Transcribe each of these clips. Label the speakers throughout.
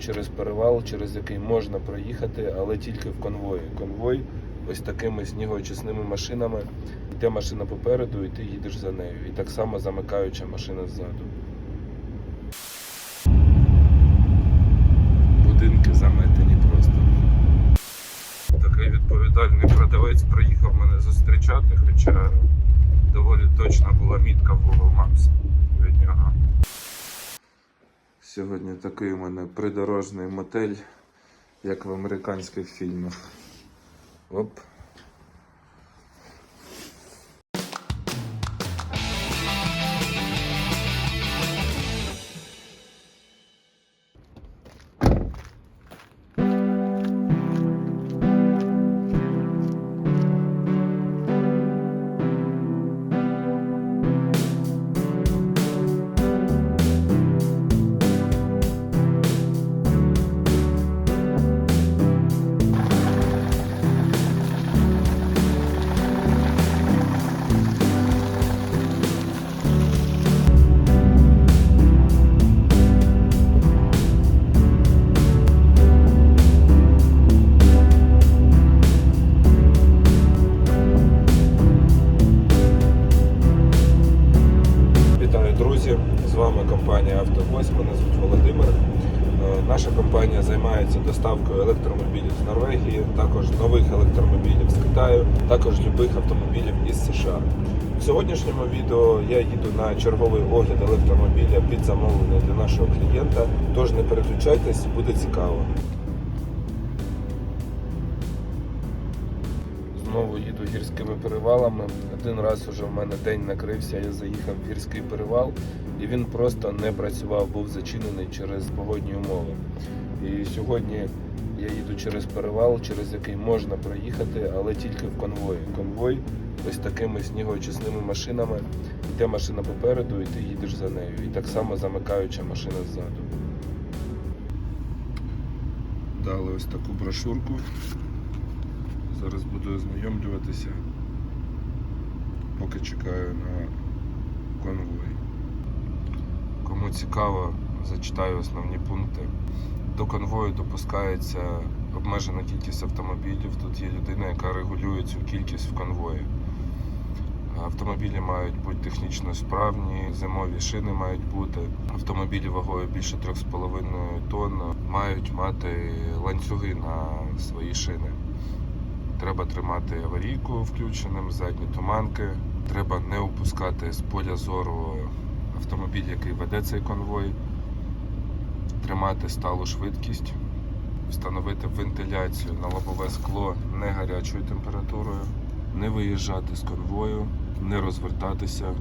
Speaker 1: через перевал, через який можна проїхати, але тільки в конвої. Конвой ось такими снігоочисними машинами. Йде машина попереду, і ти їдеш за нею. І так само замикаюча машина ззаду. Будинки заметені просто. Такий відповідальний продавець приїхав мене зустрічати, хоча доволі точна була мітка в Google Maps від нього. Сьогодні такий у мене придорожний мотель, як в американських фільмах. Оп. Друзі! З вами компанія «Автовось». Мене звуть Володимир. Е, Наша компанія займається доставкою електромобілів з Норвегії, також нових електромобілів з Китаю, також любих автомобілів із США. В сьогоднішньому відео я їду на черговий огляд електромобіля під замовлення для нашого клієнта. Тож не переключайтесь, буде цікаво. Гірськими перевалами. Один раз уже в мене день накрився, я заїхав в гірський перевал, і він просто не працював, був зачинений через погодні умови. І сьогодні я їду через перевал, через який можна проїхати, але тільки в конвої. Конвой ось такими снігоочисними машинами. Йде машина попереду, і ти їдеш за нею. І так само замикаюча машина ззаду. Дали ось таку брошурку. Зараз буду ознайомлюватися, поки чекаю на конвой. Кому цікаво, зачитаю основні пункти. До конвою допускається обмежена кількість автомобілів. Тут є людина, яка регулює цю кількість в конвої. Автомобілі мають бути технічно справні, зимові шини мають бути. Автомобілі вагою більше 3,5 тонн мають мати ланцюги на свої шини. Треба тримати аварійку включеним, задні туманки. Треба не опускати з поля зору автомобіль, який веде цей конвой, тримати сталу швидкість, встановити вентиляцію на лобове скло не гарячою температурою, не виїжджати з конвою, не розвертатися.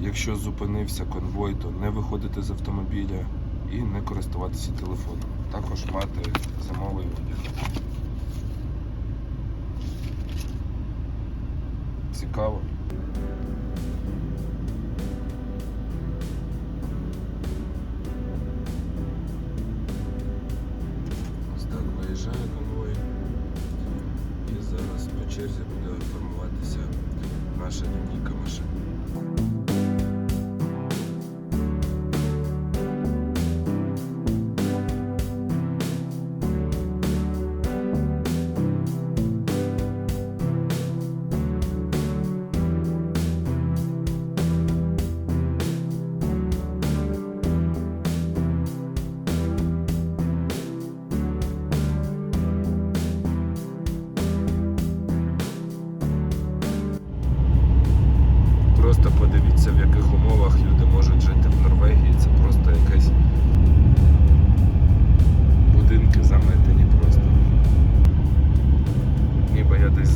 Speaker 1: Якщо зупинився конвой, то не виходити з автомобіля і не користуватися телефоном. Також мати зимовий одяг. Цікаво. Ось так виїжджає конвой. І зараз по черзі буде формуватися наша лінійка машин.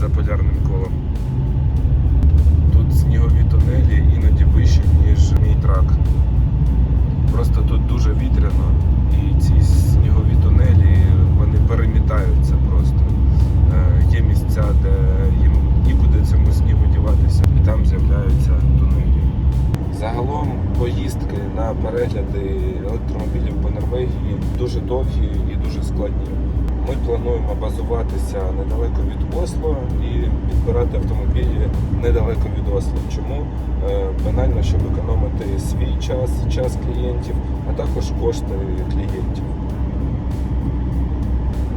Speaker 1: За полярним колом. Тут снігові тунелі іноді вищі, ніж мій трак. Просто тут дуже вітряно і ці снігові тунелі вони перемітаються просто. Е, Є місця, де їм нікуди цьому снігу діватися, і там з'являються тунелі. Загалом поїздки на перегляди електромобілів по Норвегії дуже довгі і дуже складні. Плануємо базуватися недалеко від Осло і підбирати автомобілі недалеко від Осло. Чому? Е, Банально, щоб економити свій час, час клієнтів, а також кошти клієнтів.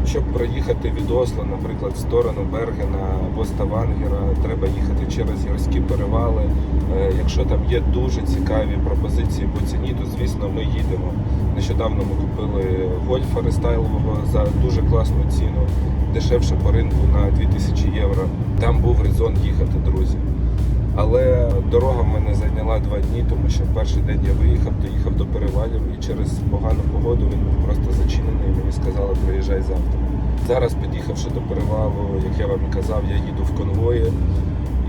Speaker 1: щоб проїхати від Осло, наприклад, в сторону Бергена або Ставангера, треба їхати через гірські перевали. Е, Якщо там є дуже цікаві пропозиції по ціні, то звісно ми їдемо. Нещодавно ми купили гольфа рестайлового за дуже класну ціну, дешевше по ринку на 2000 євро. Там був резон їхати, друзі. Але дорога в мене зайняла два дні, тому що перший день я виїхав, доїхав до перевалів і через погану погоду він був просто зачинений. і Мені сказали, приїжджай завтра. Зараз, під'їхавши до перевалу, як я вам казав, я їду в конвої.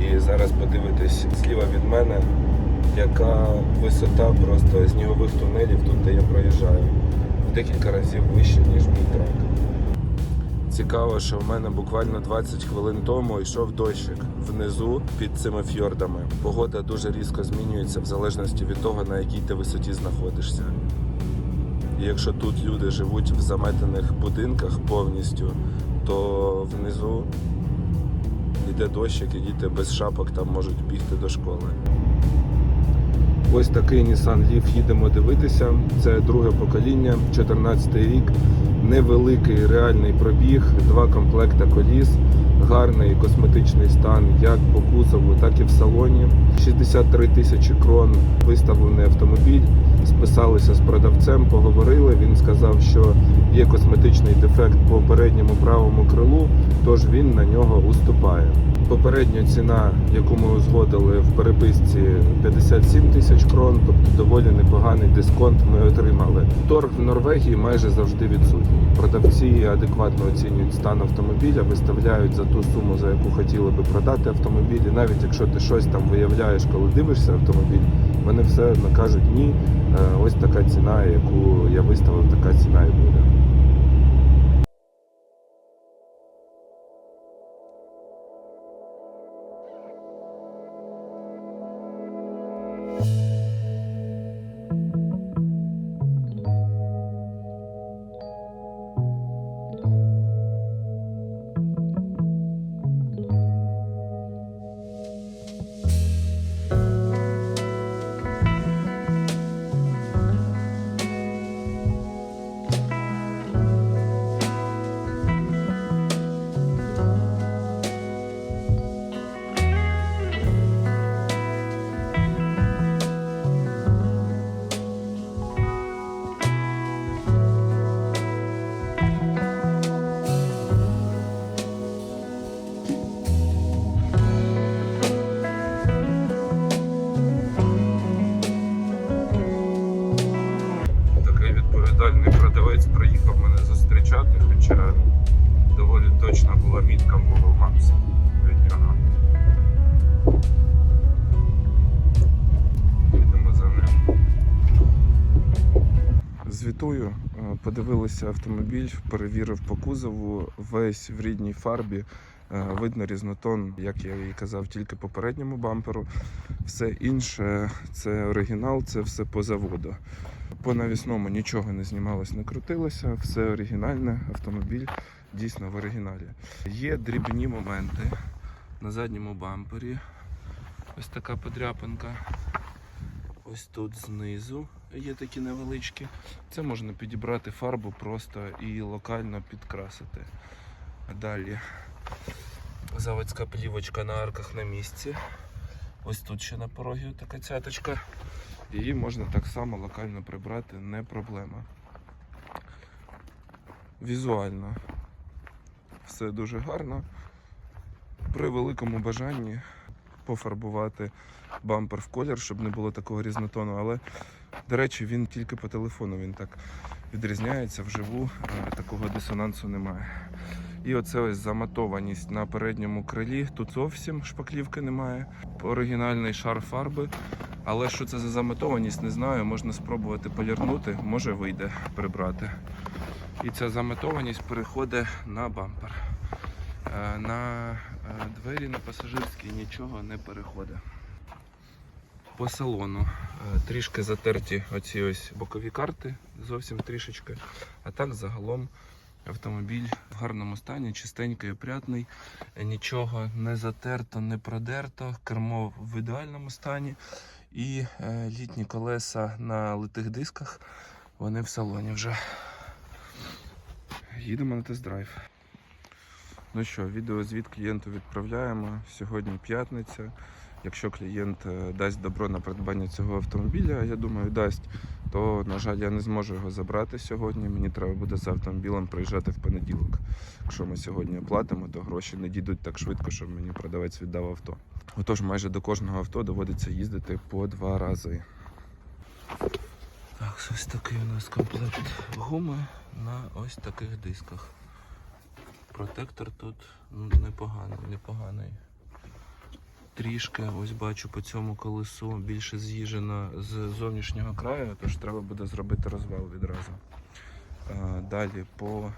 Speaker 1: І зараз подивитесь зліва від мене, яка висота просто снігових тунелів тут, де я проїжджаю. В декілька разів вище, ніж мій трак. Цікаво, що в мене буквально 20 хвилин тому йшов дощик внизу під цими фьордами. Погода дуже різко змінюється в залежності від того, на якій ти висоті знаходишся. І якщо тут люди живуть в заметених будинках повністю, то внизу йде дощик, і діти без шапок там можуть бігти до школи. Ось такий Nissan Leaf їдемо дивитися. Це друге покоління, 14 рік. Невеликий реальний пробіг, два комплекта коліс, гарний косметичний стан як по кузову, так і в салоні. 63 тисячі крон виставлений автомобіль. Списалися з продавцем, поговорили. Він сказав, що є косметичний дефект по передньому правому крилу, тож він на нього уступає. Попередня ціна, яку ми узгодили в переписці 57 тисяч крон, тобто доволі непоганий дисконт ми отримали. Торг в Норвегії майже завжди відсутній. Продавці адекватно оцінюють стан автомобіля, виставляють за ту суму, за яку хотіли би продати автомобіль. Навіть якщо ти щось там виявляєш, коли дивишся автомобіль, вони все одно кажуть ні. е, Ось така ціна, яку я виставив, така ціна і буде. Звітую, Е, подивилися автомобіль, перевірив по кузову, весь в рідній фарбі. Е, Видно різнотон, як я і казав, тільки по передньому бамперу. Все інше це оригінал, це все по заводу. По навісному нічого не знімалось, не крутилося, все оригінальне, автомобіль дійсно в оригіналі. Є дрібні моменти на задньому бампері. Ось така подряпинка. Ось тут знизу є такі невеличкі. Це можна підібрати фарбу просто і локально підкрасити. Далі заводська плівочка на арках на місці. Ось тут ще на порогі така цяточка. Її можна так само локально прибрати, не проблема. Візуально все дуже гарно. При великому бажанні пофарбувати бампер в колір, щоб не було такого різнотону. Але, до речі, він тільки по телефону він так відрізняється вживу, е, такого дисонансу немає. І оце ось заматованість на передньому крилі. Тут зовсім шпаклівки немає. Оригінальний шар фарби. Але що це за заматованість, не знаю. Можна спробувати полірнути, може вийде прибрати. І ця заматованість переходить на бампер. Е, На е, двері на пасажирській нічого не переходить. По салону е, трішки затерті оці ось бокові карти, зовсім трішечки. А так загалом автомобіль в гарному стані, чистенький, опрятний, нічого не затерто, не продерто, кермо в ідеальному стані. І літні колеса на литих дисках, вони в салоні вже. їдемо на тест-драйв. Ну що, відеозвіт клієнту відправляємо. Сьогодні п'ятниця. Якщо клієнт е, дасть добро на придбання цього автомобіля, я думаю, дасть, то, на жаль, я не зможу його забрати сьогодні. Мені треба буде з автомобілем приїжджати в понеділок. Якщо ми сьогодні оплатимо, то гроші не дійдуть так швидко, щоб мені продавець віддав авто. Отож, майже до кожного авто доводиться їздити по два рази. Так, ось такий у нас комплект гуми на ось таких дисках. Протектор тут ну, непоганий, непоганий. Трішки, ось бачу по цьому колесу більше з'їжджено з зовнішнього краю, тож треба буде зробити розвал відразу. Далі по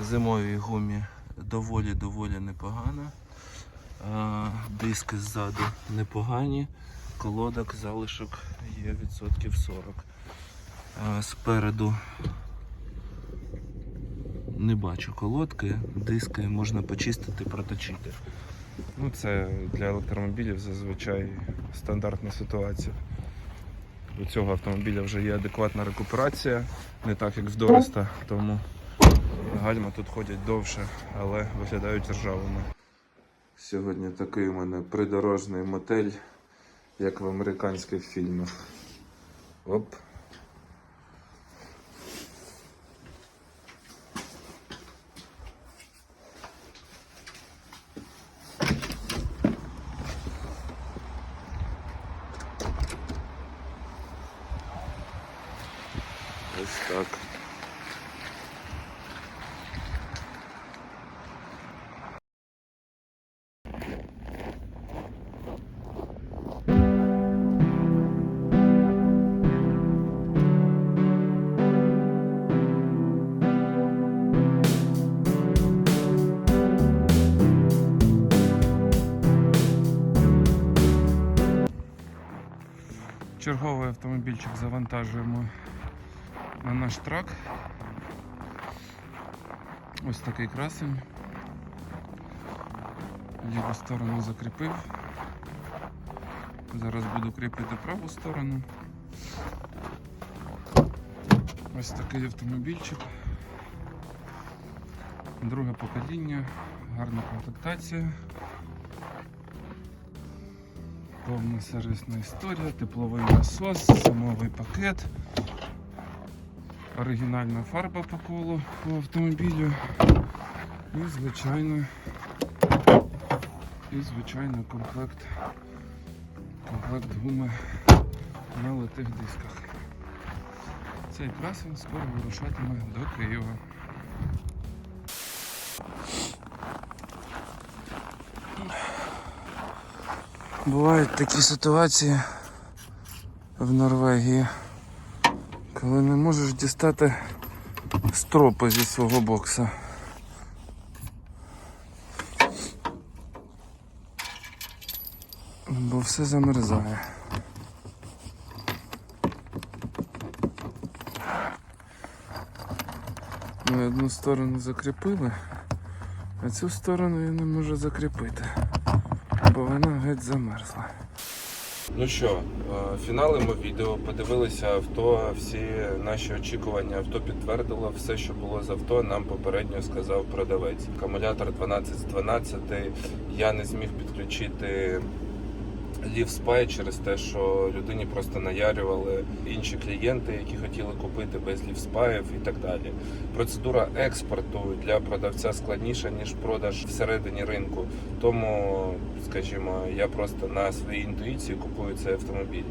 Speaker 1: зимовій гумі доволі-доволі непогано. Диски ззаду непогані, колодок залишок є відсотків 40. Спереду не бачу колодки, диски можна почистити, проточити. Ну, це для електромобілів зазвичай стандартна ситуація. У цього автомобіля вже є адекватна рекуперація, не так як в Дореста, тому гальма тут ходять довше, але виглядають ржавими. Сьогодні такий у мене придорожний мотель, як в американських фільмах. Оп. Черговий автомобільчик завантажуємо на наш трак. Ось такий красень. Ліву сторону закріпив. Зараз буду кріпити праву сторону. Ось такий автомобільчик. Друге покоління, гарна комплектація. Повна сервісна історія, тепловий насос, зимовий пакет. Оригінальна фарба по колу по автомобілю. І звичайно, і звичайно комплект, комплект гуми на литих дисках. Цей красень скоро вирушатиме до Києва. Бувають такі ситуації в Норвегії, коли не можеш дістати стропи зі свого бокса. Бо все замерзає. Ми одну сторону закріпили, а цю сторону я не можу закріпити, бо вона геть замерзла. Ну що, фінали фіналимо відео, подивилися авто, всі наші очікування авто підтвердило. Все, що було з авто, нам попередньо сказав продавець. Акумулятор 12 з 12. Я не зміг підключити Лів Спай через те, що людині просто наярювали інші клієнти, які хотіли купити без лівспаїв і так далі. Процедура експорту для продавця складніша ніж продаж всередині ринку. Тому, скажімо, я просто на своїй інтуїції купую цей автомобіль.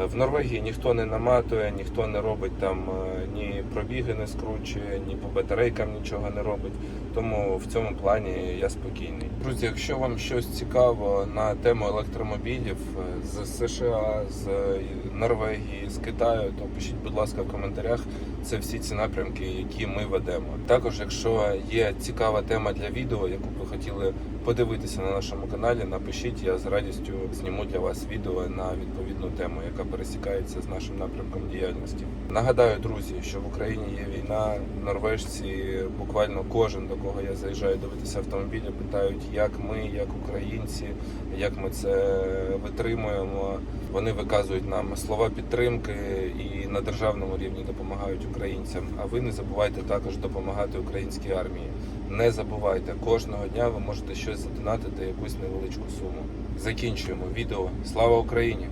Speaker 1: Е, В Норвегії ніхто не наматує, ніхто не робить там е, ні пробіги не скручує, ні по батарейкам нічого не робить. Тому в цьому плані я спокійний. Друзі, якщо вам щось цікаво на тему електромобілів е, з США, з е, Норвегії, з Китаю, то пишіть, будь ласка, в коментарях. Це всі ці напрямки, які ми ведемо. Також, якщо є цікава тема для відео, яку ви хотіли подивитися на нашому каналі, напишіть, я з радістю зніму для вас відео на відповідну тему, яка пересікається з нашим напрямком діяльності. Нагадаю, друзі, що в Україні є війна. Норвежці буквально кожен, до кого я заїжджаю дивитися автомобілі, питають, як ми, як українці, як ми це витримуємо. Вони виказують нам слова підтримки і на державному рівні допомагають українцям. А ви не забувайте також допомагати українській армії. Не забувайте, кожного дня ви можете щось задонатити, якусь невеличку суму. Закінчуємо відео. Слава Україні!